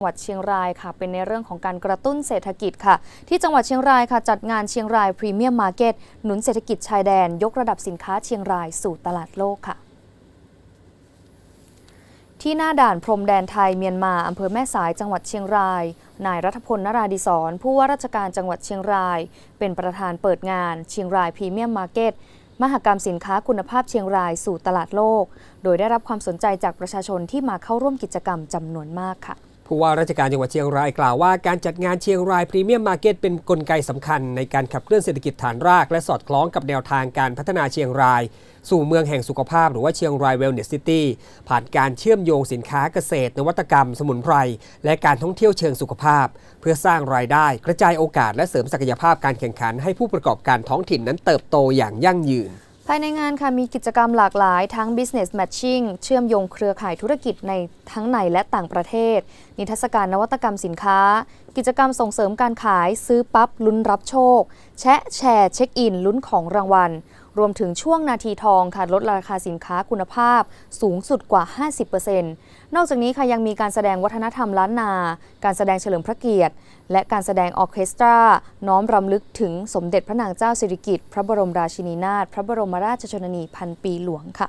จังหวัดเชียงรายค่ะเป็นในเรื่องของการกระตุ้นเศรษฐกิจค่ะ ที่จังหวัดเชียงรายค่ะ จัดงานเชียงรายพรีเมียมมาร์เก็ตหนุนเศรษฐกิจชายแดน ยกระดับสินค้าเชียงรายสู่ตลาดโลกค่ะที่หน้าด่านพรมแดนไทยเมียนมาอำเภอแม่สายจังหวัดเชียงราย นายรัฐพลนราดิศรผู้ว่าราชการจังหวัดเชียงราย เป็นประธานเปิดงาน เชียงรายพรีเมียมมาร์เก็ตมหกรรมสินค้าคุณภาพเชียงรายสู่ตลาดโลก โดยได้รับความสนใจจากประชาชนที่มาเข้าร่วมกิจกรรมจำนวนมากค่ะ ผู้ว่าราชการจังหวัดเชียงรายกล่าวว่าการจัดงานเชียงรายพรีเมียมมาร์เก็ตเป็นกลไกสำคัญในการขับเคลื่อนเศรษฐกิจฐานราก และสอดคล้องกับแนวทางการพัฒนาเชียงราย สู่เมืองแห่งสุขภาพหรือว่าเชียงรายเวลเนสซิตี้ผ่านการเชื่อมโยงสินค้าเกษตร นวัตกรรม สมุนไพร และการท่องเที่ยวเชิงสุขภาพ เพื่อสร้างรายได้ กระจายโอกาสและเสริมศักยภาพการแข่งขันให้ผู้ประกอบการท้องถิ่นนั้นเติบโตอย่างยั่งยืน ภายในงานค่ะมีกิจกรรมหลากหลายทั้ง business matching เชื่อมโยงเครือข่ายธุรกิจในทั้งในและต่างประเทศ นิทรรศการนวัตกรรมสินค้า กิจกรรมส่งเสริมการขายซื้อปั๊บลุ้นรับโชค แชะแชร์เช็คอินลุ้นของรางวัล รวมถึงช่วงนาทีทองค่ะลดราคาสินค้าคุณภาพสูงสุดกว่า 50%นอกจากนี้ค่ะยังมีการแสดงวัฒนธรรมล้านนา การแสดงเฉลิมพระเกียรติ และการแสดงออเคสตรา น้อมรำลึกถึงสมเด็จพระนางเจ้าสิริกิติ์พระบรมราชินีนาถพระบรมราชชนนีพันปีหลวงค่ะ